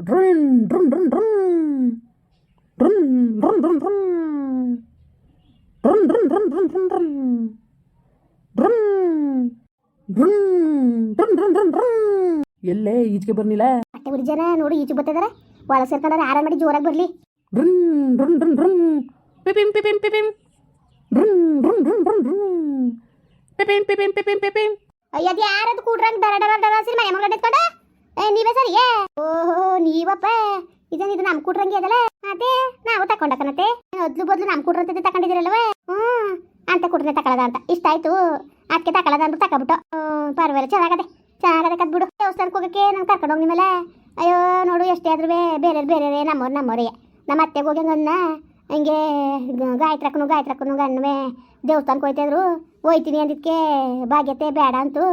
ಡ್ರನ್ ಡ್ರುನ್ ಡ್ರುನ್ ಡ್ರುನ್ ಡ್ರುನ್ ಡ್ರುನ್ ಡ್ರುನ್ ಡ್ರುನ್ ಡ್ರುನ್ ಡ್ರುನ್ ಡ್ರುನ್ ಡ್ರುನ್ ಡ್ರುನ್ ಡ್ರುನ್ ಡ್ರುನ್ ಡ್ರುನ್ ಡ್ರುನ್ ಡ್ರುನ್ ಡ್ರುನ್ ಡ್ರುನ್ ಎಲ್ಲೇ ಈಚೆಗೆ ಬರ್ನಿಲ್ಲ ಮತ್ತೆ ಉರಿ ಜನ ನೋಡಿ ಈಚೆ ಬರ್ತಿದಾರೆ ಒಳ ಸೇರ್ಕೊಂಡ್ರೆ ಆರಾಮ ಮಾಡಿ ಜೋರಾಗಿ ಬರ್ಲಿ ರುಂ ರುಂ ರುನ್ ರುಂ ಪಿಪಿಂ ಪಿಪಿಂ ಪಿಪಿಂ ಡ್ರುನ್ ಡ್ರುನ್ ಡ್ರುನ್ ಡ್ರುನ್ ಡ್ರುನ್ ಪಿಪಿಂ ಪಿಪಿಂ ಪಿಪಿಂ ಪಿಪಿಂ ಅಯ್ಯ ಅದು ಯಾರದು ಕೂಡ್ರಂಗ್ ದರ ದರ ದರ ಸಿನಿಮಾ ಮಗ ಎತ್ಕೊಂಡ ಏ ಸರಿಯೇ ಸರಿ ಓಹೋ, ನೀವಪ್ಪ. ಇದನ್ನ ಇದು ನಮ್ ಕೂಡ್ರಂಗೆ ಅದಲ್ಲ? ಅದೇ, ನಾವು ತಕೊಂಡಕನತೆ ಮೊದ್ಲು ಬದ್ಲು ನಮ್ ಕೂಡ್ರಂತೆ ತಕೊಂಡಿದಿರಲ್ವೇ ಹ್ಮ್ ಅಂತ ಕೂಡ್ರೆ ತಕೊಳ್ಳೋದ ಅಂತ. ಇಷ್ಟ ಆಯ್ತು. ಅದಕ್ಕೆ ತಕೊಳದ ಅಂತ ತಕೊಬಿಟ್ಟು. ಹ್ಮ್ ಪರವಾಗಿಲ್ಲ, ಚೆನ್ನಾಗದೆ. ಚೆನ್ನಾಗದೆ ಕದ್ಬಿಡು. ದೇವಸ್ಥಾನಕ್ಕೆ ಹೋಗಕ್ಕೆ ನಾನು ಕರ್ಕೊಂಡು ಹೋಗಿ ನಿಮ್ಮಲ್ಲ. ಅಯ್ಯೋ, ನೋಡು, ಎಷ್ಟೇ ಆದ್ರೂ ಬೇರೆ ಬೇರೆ ನಮ್ಮವ್ರು ನಮ್ಮವ್ರಿಗೆ ನಮ್ಮ ಅತ್ತೆಗೆ ಹೋಗಿ ಹಂಗನ್ನ, ಹಂಗೆ ಗಾಯತ್ರಕ್ಕನು ಗಾಯತ್ರಕ್ಕನು ಗಣ್ಣವೇ ದೇವಸ್ಥಾನಕ್ಕೆ ಹೋಯ್ತಿದ್ರು ಹೋಯ್ತೀನಿ ಅಂದಿದ್ಕೆ ಭಾಗ್ಯತೆ ಬೇಡ ಅಂತೂ.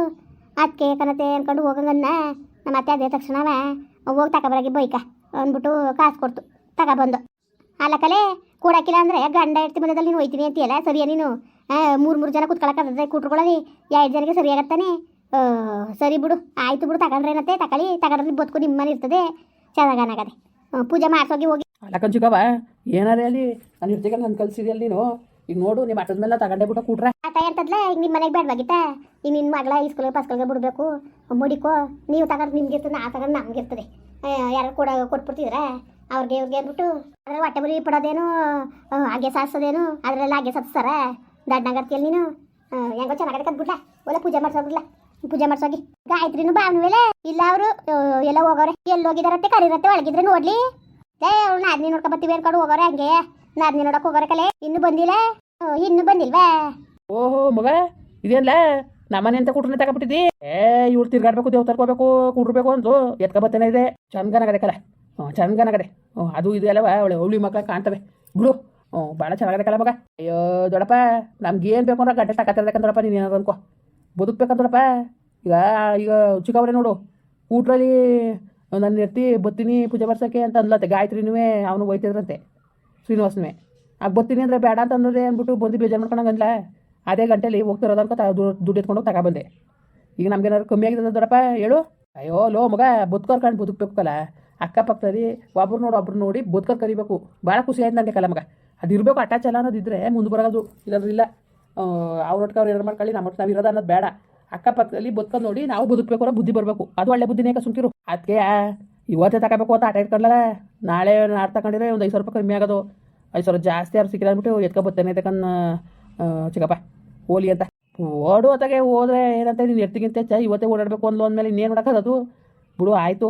ಅದಕ್ಕೆ ಕನತೆ ಅನ್ಕೊಂಡು ಹೋಗಂಗನ್ನ ನಮ್ಮ ಅತ್ತೆ ಅದೇ ತಕ್ಷಣವೇ ಹೋಗಿ ತಗೊಬರಾಗಿ ಬೈಕ. ಅಂದ್ಬಿಟ್ಟು ಕಾಸು ಕೊಡ್ತು. ತಗೊಬಂದು ಅಲ್ಲ ಕಲೆ, ಕೊಡಕ್ಕಿಲ್ಲ ಅಂದರೆ ಗಂಡ ಇರ್ತಿ ಮಧ್ಯದಲ್ಲಿ ನೀನು ಹೋಯ್ತೀನಿ ಅಂತೀಯಲ್ಲ? ಸರಿಯಾ ನೀನು? ಮೂರು ಮೂರು ಜನ ಕುತ್ಕೊಳಕ್ಕೆ ಕೂಟ್ಕೊಳ್ಳಿ ಎರಡು ಜನಕ್ಕೆ ಸರಿಯಾಗತ್ತಾನೆ ಸರಿ ಬಿಡು. ಆಯ್ತು ಬಿಡು. ತಗೊಂಡ್ರೆ ಏನತ್ತೆ? ತಗೊಳ್ಳಿ ತಗೊಂಡ್ರೆ ಬದುಕು ನಿಮ್ಮನೆ ಇರ್ತದೆ. ಚೆನ್ನಾಗನಾಗದೆ ಪೂಜೆ ಮಾಡ್ಸೋಗಿ ಹೋಗಿ. ಅಲ್ಲ ಕಂಚುಕವ ಏನಾರೇ ಅಲ್ಲಿ? ನಾನು ಇರ್ತೀಗ ನಾನು ಕಲ್ಸಿದ್ಯಲ್ಲ ನೀನು? ಈಗ ನೋಡು ನಿಮ್ಮ ಆಟದ ಮೇಲೆ ತಗೊಂಡೆ ಬಿಟ್ಟು ಕೂಟ್ರೆ ಆಟ ಎಂತದ್ಲ ಈಗ ನಿಮ್ಮ ಮನೆಗೆ ಬೇಡವಾಗಿತ್ತ ಈಗ ನಿನ್ನ ಮಗಳ ಇಸ್ಕೂಲ್ ಪಸ್ಕಲ್ಗೆ ಬಿಡಬೇಕು. ಮುಡಿಕೋ, ನೀವು ತಗೊಂಡು ನಿಮ್ಗೆ ಇರ್ತದೆ ಆ ತಗೊಂಡು ನಮ್ಗೆ ಇರ್ತದೆ. ಯಾರು ಕೊಡ, ಕೊಟ್ಬಿಡ್ತಿದ್ರ? ಅವ್ರಿಗೆ, ಇವ್ರಿಗೆ ಅಂದ್ಬಿಟ್ಟು, ಅದ್ರಲ್ಲಿ ಹೊಟ್ಟೆ ಬರಿ ಪಡೋದೇನು ಹಾಗೆ ಸಾರಿಸೋದೇನು ಅದರಲ್ಲಿ ಹಾಗೆ ಸತ್ಸಾರ ದಡ್ಡಂಗರ್ತಿಯಲ್ಲ ನೀನು. ಹೆಂಗೋ ಚೆನ್ನಾಗಿ ಕದ್ಬಿಡ್ಲ? ಒಳ್ಳೆ ಪೂಜೆ ಮಾಡ್ಸೋಗ್ಬಿಡ್ಲ ಪೂಜೆ ಮಾಡ್ಸೋಗಿ ಗಾಯತ್ರಿನು ಅಂದ್ಮೇಲೆ ಇಲ್ಲ ಅವರು ಎಲ್ಲ ಹೋಗೋರೆ. ಎಲ್ಲಿ ಹೋಗಿದಾರತ್ತೆ ಕರೀರತ್ತೆ ಒಳಗಿದ್ರೆ ನೋಡ್ಲಿ. ಏ ಅವ್ಳು ಬತ್ತಿ ಬೇರೆ ಬರ್ತೀವಿ ಅನ್ಕೊಂಡು ಹೋಗೋರೆ ಹಂಗೆ. ನಾದ್ನಿ ನೋಡಕ್ ಹೋಗೋರೆ ಕಲೆ? ಇನ್ನು ಬಂದಿಲ್ಲ? ಇನ್ನು ಬಂದಿಲ್ವಾ? ಓಹೋ ಮಗ ಇದೇನ್ಲ? ನಮ್ಮನೆ ಅಂತ ಕುಟ್ರನ್ನ ತಗೊಬಿಟ್ಟಿದ್ದಿ ಏ ಇವ್ರು ತಿರ್ಗಾಡ್ಬೇಕು ದೇವ್ ತರ್ಕೋಬೇಕು, ಕುಡ್ರಬೇಕು ಅಂದು ಎತ್ಕ ಬತ್ತೇನೆ ಇದೆ. ಚಂದನಗದೆ ಕಲ. ಹ್ಞೂ ಚಂದನಗದೆ ಹ್ಞೂ ಅದು ಇದು ಅಲ್ಲವ ಅವಳೆ ಅವಳಿ ಮಕ್ಕ ಕಾಣ್ತವೆ. ಬಿಡು. ಹ್ಞೂ ಭಾಳ ಚೆನ್ನಾಗದೆ ಕಲ ಮಗ. ಅಯ್ಯೋ ದೊಡಪ್ಪ ನಮ್ಗೆ ಏನು ಬೇಕು ಅಂದ್ರೆ ಗಂಟೆ ತಕತ್ತಿರ್ಬೇಕಂದ್ರಪ್ಪ ನೀನು ಏನಾದ್ರು ಅನ್ಕೋ. ಬದುಕ್ಬೇಕಂದ್ರಪ್ಪ ಈಗ ಈಗ ಚಿಕ್ಕವ್ರೆ ನೋಡು. ಊಟ್ರಲ್ಲಿ ನನ್ನ ಎತ್ತಿ ಬತ್ತೀನಿ ಪೂಜೆ ಬರ್ಸೋಕ್ಕೆ ಅಂತ ಅಂದ್ಲತ್ತೆ. ಗಾಯತ್ರಿನೂ ಅವನು ಹೋಯ್ತಿದ್ರಂತೆ ಶ್ರೀನಿವಾಸನೇ ಆಗ ಬರ್ತೀನಿ ಅಂದರೆ ಬೇಡ ಅಂತಂದ್ರೆ ಅಂದ್ಬಿಟ್ಟು ಬಂದು ಬೇಜಾರು ಮಾಡ್ಕೊಂಡಂಗಂದ್ಲ. ಅದೇ ಗಂಟೆಲಿ ಹೋಗ್ತಿರೋದು ಅನ್ಕೋ ದುಡ್ಡು ಎತ್ಕೊಂಡು ಹೋಗಿ ತಗೊಬಂದೆ ಈಗ ನಮ್ಗೇನಾದ್ರು ಕಮ್ಮಿ ಆಗಿದೆ ದೊಡ್ಡಪ್ಪ ಹೇಳು. ಅಯ್ಯೋ, ಲೋ ಮಗ, ಬದುಕೋರ್ ಕಂಡು ಬದುಕಬೇಕಲ್ಲ. ಅಕ್ಕಪಕ್ಕದಲ್ಲಿ ಒಬ್ರು ನೋಡು ಒಬ್ರು ನೋಡಿ ಬದುಕೋರ್ ಕರಿಬೇಕು. ಭಾಳ ಖುಷಿ ಆಯ್ತು ನನಗೆ ಕಲ ಮಗ ಅದು ಇರಬೇಕು ಅಟ್ಯಾಚ್ ಅಲ್ಲ ಅನ್ನೋದಿದ್ರೆ ಮುಂದೆ ಬರೋದು ಇಲ್ಲಾಂದ್ರೆ ಇಲ್ಲ. ಅವ್ರೊಟ್ಟಿಗೆ ಅವ್ರು ಏನಾರು ಮಾಡ್ಕೊಳ್ಳಿ ನಮ್ಮ ನಾವು ಇರೋದು ಅನ್ನೋದು ಬೇಡ. ಅಕ್ಕಪಕ್ಕದಲ್ಲಿ ಬದುಕೋದು ನೋಡಿ ನಾವು ಬದುಕಬೇಕು ಅನ್ನೋ ಬುದ್ಧಿ ಬರಬೇಕು. ಅದು ಒಳ್ಳೆ ಬುದ್ಧಿನೇ ಸುಂಕಿರು ಅದಕ್ಕೆ ಇವತ್ತೇ ತಗೋಬೇಕು ಅಂತ ಆಟ ಇಟ್ಕೊಂಡಲ್ಲ? ನಾಳೆ ನಾಡು ತಗೊಂಡಿದ್ರೆ ಒಂದು ಐದು ಸಾವಿರ ರೂಪಾಯಿ ಕಮ್ಮಿ ಆಗೋದು. ಐದು ಸಾವಿರ ಜಾಸ್ತಿ ಯಾರು ಸಿಕ್ಕಿಲ್ಲ ಅಂದ್ಬಿಟ್ಟು ಎತ್ಕೊ ಬರ್ತೇನೆ ತಕನ್ ಚಿಕ್ಕಪ್ಪ, ಹೋಲಿ ಅಂತ. ಓಡು ಅತ್ತಾಗೆ, ಹೋದ್ರೆ ಏನಂತ ನೀನು ಎತ್ತಿಗಿಂತ ಚ ಇವತ್ತೇ ಓಡಾಡಬೇಕು ಅಂದ್ಲು ಅಂದಮೇಲೆ ಇನ್ನೇನು ಮಾಡೋಕ್ಕದು ಬಿಡು, ಆಯಿತು.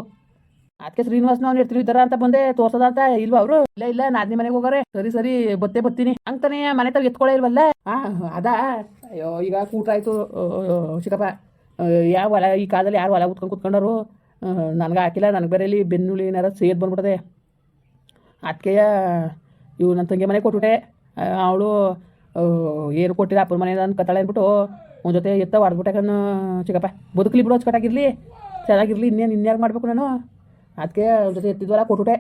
ಅದಕ್ಕೆ ಶ್ರೀನಿವಾಸ್ ನಾವು ಎಡ್ತಿರು ಇದ್ದಾರ ಅಂತ ಬಂದೆ, ತೋರ್ಸದ ಅಂತ? ಇಲ್ವಾ ಅವರು? ಇಲ್ಲ ಇಲ್ಲ ನಾದ್ನಿ ಮನೆಗೆ ಹೋಗೋರೆ. ಸರಿ ಸರಿ, ಬತ್ತೆ ಬರ್ತೀನಿ ಅಂತಾನೆ ಮನೆ ತಾವ್ ಎತ್ಕೊಳ್ಳೇ ಇಲ್ವಲ್ಲ? ಹಾಂ ಅದಾ? ಅಯ್ಯೋ, ಈಗ ಕೂಟ ಆಯ್ತು ಚಿಕ್ಕಪ್ಪ. ಯಾವ ಹೊಲ, ಈ ಕಾಲದಲ್ಲಿ ಯಾರು ಹೊಲ ಉತ್ಕೊಂಡು ಕುತ್ಕೊಂಡರು ನನಗೆ ಹಾಕಿಲ್ಲ ನನಗೆ ಬೇರೆ ಇಲ್ಲಿ ಬೆನ್ನುಳಿ ಏನಾರ ಸೇದು ಬಂದ್ಬಿಡದೆ ಅದಕ್ಕೆ ಇವು ನನ್ನ ತಂಗಿ ಮನೆ ಕೊಟ್ಬಿಟ್ಟೆ. ಅವಳು ಏನು ಕೊಟ್ಟಿಲ್ಲ ಅಪ್ಪನ ಮನೆ ಅಂತ ಕತ್ತಾಳೆ ಅಂದ್ಬಿಟ್ಟು ಒಂದು ಜೊತೆ ಎತ್ತ ಹೊಡೆದ್ಬಿಟ್ಟೆ ಕಣ್ಣು ಚಿಕ್ಕಪ್ಪ. ಬದುಕಲಿ ಬಿಡೋ ಅಚ್ಚುಕಟ್ಟಾಗಿರಲಿ ಚೆನ್ನಾಗಿರಲಿ ಇನ್ನೇನು ಇನ್ಯಾರು ಮಾಡಬೇಕು ನಾನು. ಅದಕ್ಕೆ ಅವ್ರ ಜೊತೆ ಎತ್ತಿದ್ವಲ್ಲ ಕೊಟ್ಬಿಟ್ಟೆ.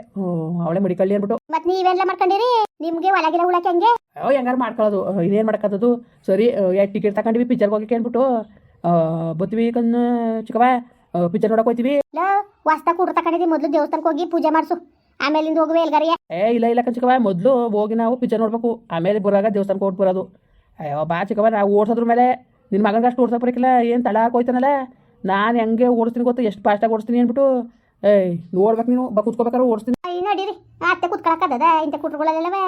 ಅವಳೇ ಮಡಿಕಳ್ಳಿ ಅಂದ್ಬಿಟ್ಟು. ಮತ್ತೆ ನೀವೆಲ್ಲ ಮಾಡ್ಕೊಂಡಿರಿ? ನಿಮಗೆ ಒಳಗಿರ ಉಳಕ್ಕೆ ಹೆಂಗೆ? ಅವ್ ಹೆಂಗಾರು ಮಾಡ್ಕೊಳ್ಳೋದು ಇನ್ನೇನು ಮಾಡೋಕ್ಕದ್ದು ಸರಿ ಎರಡು ಟಿಕೆಟ್ ತಗೊಂಡ್ವಿ ಪಿಚ್ಚರ್ಗೆ ಹೋಗಕ್ಕೆ ಅಂದ್ಬಿಟ್ಟು. ಬತ್ವಿ ಕಣ್ಣು ಚಿಕ್ಕಪ್ಪ. ಪಿಕ್ಚರ್ ನೋಡಕ್ ಹೋಯ್ತಿವಿ? ವಾಸ್ತ ಕೂಡ್ರ ತಕೊಂಡಿದ್ದಿ ಮೊದ್ಲು ದೇವಸ್ಥಾನಕ್ಕೆ ಹೋಗಿ ಪೂಜೆ ಮಾಡಿಸು. ಆಮೇಲಿಂದ ಹೋಗುವೆ ಎಲ್ಗಾರಿಯ? ಏ ಇಲ್ಲ ಇಲ್ಲ ಚಿಕ್ಕವ ಮೊದಲು ಹೋಗಿ ನಾವು ಪಿಕ್ಚರ್ ನೋಡ್ಬೇಕು. ಆಮೇಲೆ ಬರಾಗ ದೇವಸ್ಥಾನಕ್ಕೆ ಹೋಗಿ ಬರೋದು. ಅಯ್ಯೋ ಬಾ ಚಿಕ್ಕವ ನಾವು ಓಡಿಸೋದ್ರ ಮೇಲೆ ನಿನ್ನ ಮಗನಿಗೆ ಅಷ್ಟು ಓಡಿಸೋ ಬರಕಿಲ್ಲ ಏನು ತಳ ಹಾಕೋಯ್ತಾನಲ್ಲ? ನಾನು ಹೆಂಗೆ ಓಡಿಸ್ತೀನಿ ಗೊತ್ತ ಎಷ್ಟು ಫಾಸ್ಟಾಗಿ ಓಡಿಸ್ತೀನಿ ಅಂದ್ಬಿಟ್ಟು. ಏಯ್ ನೋಡ್ಬೇಕು ನೀನು ಬಾ ಕುತ್ಕೋಬೇಕಾದ್ರೆ ಓಡಿಸ್ತೀನಿ. ನಡೀರಿ ಅತ್ತೆ ಕುತ್ಕೊಳಕ್ಕದ ಇಂಥ ಕುಟ್ರುಗಳಲ್ಲವೇ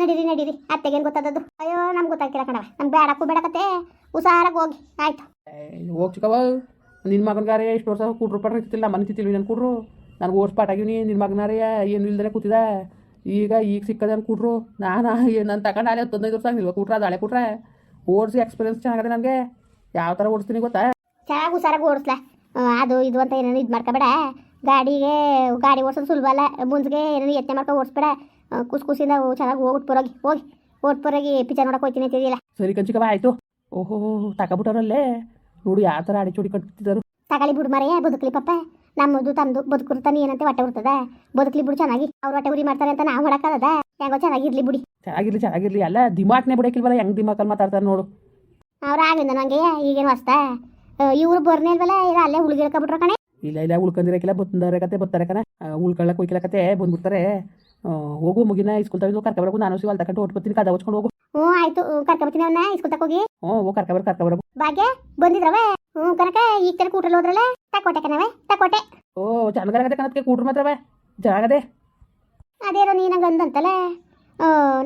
ನಡೀರಿ ನಡೀರಿ ಅತ್ತೆಗೇನು ಗೊತ್ತದದ್ದು? ಅಯ್ಯೋ ನಮ್ಗೆ ಗೊತ್ತಾಗ್ತಿಲ್ಲ ಕಣವ ನಮ್ಗೆ ಬೇಡಕ್ಕೂ ಬೇಡಕತ್ತೆ ಹುಷಾರಾಗಿ ಹೋಗಿ ಆಯ್ತು. ಹೋಗ್ ಚಿಕ್ಕವ ನಿನ್ನ ಮಗನಿಗಾರೆ ಇಷ್ಟು ವರ್ಷ ಕೂಟ್ರು ಇರ್ತಿಲ್ಲ ಇತ್ತಿಲ್ಲ ಮನೆ ತಿತ್ತಿಲ್ವಿ ನಾನು ಕೊಡ್ರು. ನನಗೆ ಓಡ್ಸ್ ಪಾಟಾಗಿವ್ನಿ ನಿನ್ನ ಮಗನಾರೇ ಏನು ಇಲ್ದೇ ಕೂತಿದ. ಈಗ ಈಗ ಸಿಕ್ಕದೆ ಅಂತ ಕೂಟ್ರು ನಾನು ನಾನು ತಗೊಂಡು ನಾಳೆ ಹತ್ತೊಂದೈದು ವರ್ಷ ನಿಲ್ವ ಕೊಟ್ರೆ ಅದು ಹಳೆ ಕೊಟ್ರೆ ಓಡಿಸಿ ಎಕ್ಸ್ಪೀರಿಯನ್ಸ್ ಚೆನ್ನಾಗಿದೆ ನನಗೆ. ಯಾವ ಥರ ಓಡಿಸ್ತೀನಿ ಗೊತ್ತಾ? ಚೆನ್ನಾಗಿ ಹುಷಾರಾಗಿ ಓಡಿಸ್ಲ. ಅದು ಇದು ಅಂತ ಏನೇನು ಇದು ಮಾಡ್ಕೋಬೇಡ. ಗಾಡಿಗೆ ಗಾಡಿ ಓಡಿಸೋದು ಸುಲಭ ಅಲ್ಲ. ಮುಂದ್ಗೆ ಏನೇನು ಯತ್ನೆ ಮಾಡ್ಕೊ ಓಡಿಸ್ಬೇಡ. ಕುಸ್ ಕುಸಿಂದ ಚೆನ್ನಾಗಿ ಹೋಗ್ಬಿಟ್ಟು ಬರೋಗಿ ಹೋಗಿ. ಓಟ್ ಬರೋಗಿ ಪಿಚರ್ ನೋಡಕ್ಕೆ ಹೋಗ್ತೀನಿ ಅಂತಿದೆಯಲ್ಲ. ಸರಿ ಕಂಚಿಕವ ಆಯಿತು. ಓಹೋ ತಗೊಬಿಟ್ಟವ್ರಲ್ಲೇ ನೋಡು ಯಾವ ಥರ ಅಡಿಚೋಡಿ ಕಟ್ತಿದ್ದರು ತಗಲಿ ಬಿಡು ಮರೆಯ ಬದುಕಲಿ ಪಪ್ಪ ನಮ್ಮದು ತಂದು ಬದುಕರು ತಾನೆ ಏನಂತೆ ಹೊಟ್ಟೆ ಉರ್ತದ. ಬದುಕಲಿ ಬಿಡು ಚೆನ್ನಾಗಿ. ಅವ್ರು ಹೊಟ್ಟೆ ಉರಿ ಮಾಡ್ತಾರೆ ಅಂತ ನಾವು ಹೊಡಕ್ಕದ ಹೆಂಗೋ ಚೆನ್ನಾಗಿರ್ಲಿ ಬಿಡಿ. ಚೆನ್ನಾಗಿರ್ಲಿ ಚೆನ್ನಾಗಿರ್ಲಿ. ಎಲ್ಲ ದಿಮಾಕ್ನೇ ಬಿಡೋಕಿಲ್ವಲ್ಲ ಹೆಂಗ್ ದಿಮಾಕಲ್ಲಿ ಮಾತಾಡ್ತಾರೆ ನೋಡು. ಅವ್ರು ಆಗಿಂದ ನಂಗೆ ಈಗೇನು ಹೊಸ್ತ. ಇವ್ರು ಬರ್ನೇ ಇಲ್ವಲ್ಲ ಇಲ್ಲ ಅಲ್ಲೇ ಉಳ್ಗಿಳ್ಕೊಬಿಟ್ರ ಕಣೆ. ಇಲ್ಲ ಇಲ್ಲ ಉಳ್ಕೊಂಡಿರಕ್ಕಿಲ್ಲ ಬತ್ತಂದಾರೆ ಕತೆ ಬರ್ತಾರೆ ಕಣ. ಉಳ್ಕೊಳ್ಳಕ್ಕೆ ಹೋಯ್ಕಿಲ್ಲ ಕತೆ ಬಂದ್ಬಿಡ್ತಾರೆ. ಹೋಗು ಮುಗಿನ ಇಸ್ಕೊಳ್ತಾವೆ ಕರ್ಕೊಬರಕು ನಾನು ಸಿಗಲ್ ತಗೊಂಡು ಹೊಟ್ಟು ಬರ್ತೀನಿ ಕದ ಹೊಚ್ಕೊಂಡು ಹೋಗು. ಹ್ಞೂ ಆಯ್ತು. ಕರ್ಕೊಬತ್ತೀನಿ ಅವನ್ನ ಇಸ್ಕೊತಕ್ ಹೋಗಿ. ಹ್ಞೂ ಹೋಗಿ ಕರ್ಕೊಬರ ಕರ್ಕೊಬರಕು ಭಾಗ್ಯ ಬಂದಿದ್ರವ? ಹ್ಞೂ ಕನಕ ಈಗ ತರ ಕೂಟ್ರಲ್ಲಿ ಹೋದ್ರಲ್ಲ? ತಕೋಟೆ ಕಣವೆ ತಕೋಟೆ ಓ ಚೆನ್ನಾಗದೆ ಕಣಕ್ಕೆ ಕೂಟ್ರು ಮಾತ್ರವೆ? ಚೆನ್ನಾಗದೆ ಅದೇನೋ ನೀ ನಂಗೆ ಅಂದಂತಲ್ಲ?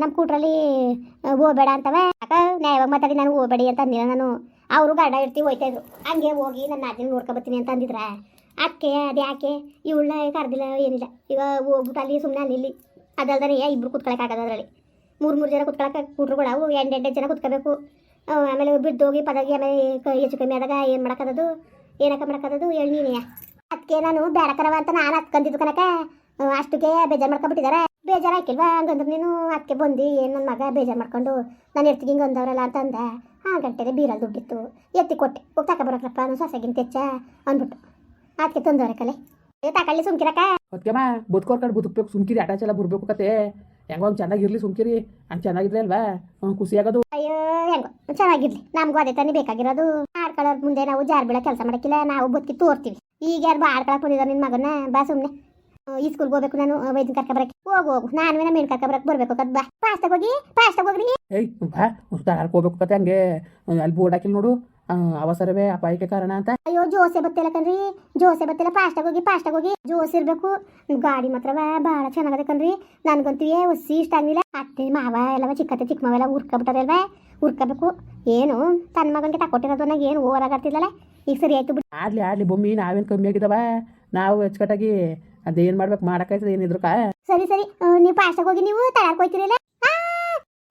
ನಮ್ಮ ಕೂಟ್ರಲ್ಲಿ ಹೋಗ್ಬೇಡ ಅಂತವೆ? ಅಕ್ಕ ನ್ಯಾಯವಾಗಿ ಮಾತಾಡಿ ನಾನು ಹೋಗ್ಬೇಡಿ ಅಂತ ಅಂದಿಲ್ಲ ನಾನು. ಅವರು ಗಾಡ ಇರ್ತಿ ಹೋಯ್ತಾ ಇದ್ರು. ಹಂಗೆ ಹೋಗಿ ನನ್ನ ನಾಜಿನ ನೋಡ್ಕೊ ಬರ್ತೀನಿ ಅಂತ ಅಂದಿದ್ರ? ಅಕ್ಕೆ ಅದೇ ಯಾಕೆ? ಇವಳನ್ನ ಕರೆದಿಲ್ಲ ಏನಿಲ್ಲ. ಈಗ ಹೋಗ್ಬಿಟ್ಟು ಅಲ್ಲಿ ಸುಮ್ಮನೆ ಅಲ್ಲಿ ಇಲ್ಲಿ. ಅದಲ್ದಾನೆ ಇಬ್ರು ಕುತ್ಕೊಳಕ್ ಆಗದ ಅದರಲ್ಲಿ. ಮೂರು ಮೂರು ಜನ ಕುತ್ಕೊಳಕ್ ಕೂಟ್ರುಗಳು ಅವು. ಎಂಟು ಎಂಟು ಜನ ಕುತ್ಕೋಬೇಕು. ಆಮೇಲೆ ಬಿದ್ದೋಗಿ ಪದಾಗಿ ಆಮೇಲೆ ಹೆಚ್ಚು ಕಮ್ಮಿ ಆದಾಗ ಏನು ಮಾಡಕದದು ಏನಕ್ಕ ಮಾಡಕದದು ಹೇಳಿ ನೀನೇ. ಅದಕ್ಕೆ ನಾನು ಬೇಡಕರವ ಅಂತ ನಾನು ಹತ್ಕೊಂಡಿದ್ದು ಕನಕ ಅಷ್ಟಕ್ಕೆ ಬೇಜಾರು ಮಾಡ್ಕೊಂಡ್ಬಿಟ್ಟಿದ್ದಾರೆ ಬೇಜಾರು ಹಾಕಿಲ್ವಾ? ಹಂಗಂದ್ರೆ ನೀನು. ಅದಕ್ಕೆ ಬಂದು. ಏನು ನನ್ನ ಮಗ ಬೇಜಾರು ಮಾಡ್ಕೊಂಡು ನಾನು ಎತ್ತಿಗೆ ಹಿಂಗೆ ಅಂದವ್ರಲ್ಲ ಅಂತ ಅಂದ. ಆ ಗಂಟೆಗೆ ಬೀರಲ್ಲಿ ದುಡ್ಡಿತ್ತು. ಎತ್ತಿ ಕೊಟ್ಟೆ. ಹೋಗಿ ತಗೊಬರಕ್ರಪ್ಪ ನಾನು ಸೊಸೆಗಿಂತ ಹೆಚ್ಚ ಅಂದ್ಬಿಟ್ಟು. ಅದಕ್ಕೆ ತಂದವ್ರೆ ಕಲೆ. ತಕೊಳ್ಳಿ ಸುಮ್ಕಿರಕ್ಕ. ಬದುಕೋರ್ಕೊಂಡು ಬದುಕಬೇಕು. ಸುಮ್ಕಿರಿ. ಆಟ ಚೆಲ್ಲ ಬರ್ಬೇಕು ಕತೆ. ಹೆಂಗೋ ಹಂಗೆ ಚೆನ್ನಾಗಿರ್ಲಿ ಸುಮ್ಕಿರಿ. ಹಂಗೆ ಚೆನ್ನಾಗಿದ್ರೆ ಅಲ್ವಾ? ಹ್ಮ್, ಖುಷಿ ಆಗೋದು ಅಯ್ಯೋ ಹೆಂಗೋ ಚೆನ್ನಾಗಿರ್ಲಿ. ನಮಗೂ ಅದೇ ತಾನೇ ಬೇಕಾಗಿರೋದು. ಆಡ್ಕೊಳ್ಳೋರ್ ಮುಂದೆ ನಾವು ಜಾರ್ ಬೀಳೋ ಕೆಲಸ ಮಾಡಕ್ಕಿಲ್ಲ ನಾವು ಬದುಕಿ ತೋರ್ತೀವಿ. ಈಗ ಯಾರು ಆಡ್ಕೊಳಕ್ ಬಂದಿದ್ದಾರೆ ನಿನ್ನ ಮಗನ ಬಾ ಸುಮ್ನೆ. ಈ ಸ್ಕೂಲ್ ಹೋಗ್ಬೇಕು ನಾನು ವೈದ್ಯ ಕರ್ಕ ಬರಕ್ಕೆ. ಹೋಗು ಹೋಗು. ನಾನು ನಮ್ಮ ಕರ್ಕ ಬರಕ್ಕೆ ಬರ್ಬೇಕು ಕದ್ ಬಾ. ಪಾಸ್ ತಗೋಗಿ ಪಾಸ್ ತಗೋಗ್ರಿ ಏಯ್ ಬಾ. ಹೋಗ್ಬೇಕು ಕತೆ ಹಂಗೆ. ಅಲ್ಲಿ ಬೋರ್ಡ್ ಹಾಕಿಲ್ಲ ನೋಡು. ಅವಸರವೇ ಅಪಾಯಕ್ಕೆ ಕಾರಣ ಅಂತ. ಅಯ್ಯೋ ಜೋಸೆ ಬತ್ತಿಲ್ಲ ಕಣ್ರಿ. ಜೋಸೆ ಬತ್ತಿಲ್ಲ. ಫಾಸ್ಟಾಗಿ ಹೋಗಿ ಫಾಸ್ಟಾಗಿ ಹೋಗಿ. ಜೋಸ್ ಇರಬೇಕು. ಗಾಡಿ ಮಾತ್ರ ಭಾಳ ಚೆನ್ನಾಗದೆ ಕಣ್ರಿ. ನನ್ಗಂತೂ ಹುಸಿ ಇಷ್ಟ ಆಗಿಲ್ಲ ಅತ್ತೆ ಮಾವ ಎಲ್ಲವ ಚಿಕ್ಕತ್ತೆ ಚಿಕ್ಕ ಮಾವ ಎಲ್ಲ ಉರ್ಕೋಬೇಕು ಏನು? ತನ್ನ ಮಗನಿಗೆ ತಕೊಟ್ಟಿರೋದು ನನಗೆ ಏನು ಓವರಾಗತ್ತಿಲ್ಲಲ್ಲ ಈಗ ಸರಿ ಆಯ್ತು ಬಿಡಿ. ಆಡ್ಲಿ ಆಡ್ಲಿ ಬೊಮ್ಮಿ ನಾವೇನು ಕಮ್ಮಿ ಆಗಿದವ? ನಾವು ಹೆಚ್ಚುಕಟ್ಟಾಗಿ ಅದೇನು ಮಾಡ್ಬೇಕು? ಮಾಡೋಕ್ಕಾಯ್ತದೆ ಏನಿದ್ರು ಕಾ ಸರಿ ಸರಿ. ನೀವು ಫಾಸ್ಟಾಗಿ ಹೋಗಿ ನೀವು ತಳಕ್ ಹೋಯ್ತಿರಲ್ಲ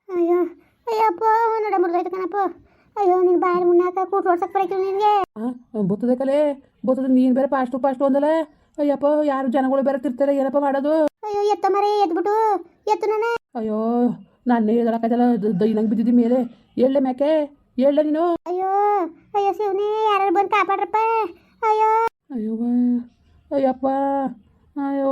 ಅಯ್ಯೋ ಅಯ್ಯಪ್ಪ ನೋಡ ಮುರಿದೈತೆ ಕಣಪ್ಪ. ಅಯ್ಯೋ ನಿನ್ ಬಾಯಲ್ಲಿ ಮುನ್ನಾಕ ಕೂಟ್ ಓಡ್ಸಕ್ ಬರಕಿಲ್ಲ ನಿನ್ಗೆ. ಬರ್ತದೆ ಕಲೆ ಬರ್ತದೆ ನೀನ್ ಬೇರೆ ಪಾಸ್ಟು ಪಾಸ್ಟು ಅಂದಲ್ಲ. ಅಯ್ಯಪ್ಪ ಯಾರು ಜನಗಳು ಬೇರೆ ತಿರ್ತಾರೆ ಏನಪ್ಪ ಮಾಡೋದು? ಅಯ್ಯೋ ಎತ್ತ ಮರೆ ಎದ್ಬಿಟ್ಟು ಎತ್ತು ನಾನು. ಅಯ್ಯೋ ನಾನು ಹೇಳಕ್ಕಾಯ್ತಲ್ಲ ದೈನಂಗ್ ಬಿದ್ದಿದ್ದಿ ಮೇಲೆ. ಎಳ್ಳೆ ಮ್ಯಾಕೆ? ಎಳ್ಳೆ ನೀನು? ಅಯ್ಯೋ ಅಯ್ಯೋ ಶಿವನೇ ಯಾರು ಬಂದು ಕಾಪಾಡ್ರಪ್ಪ. ಅಯ್ಯೋ. ಅಯ್ಯೋ ಅಯ್ಯಪ್ಪ ಅಯ್ಯೋ.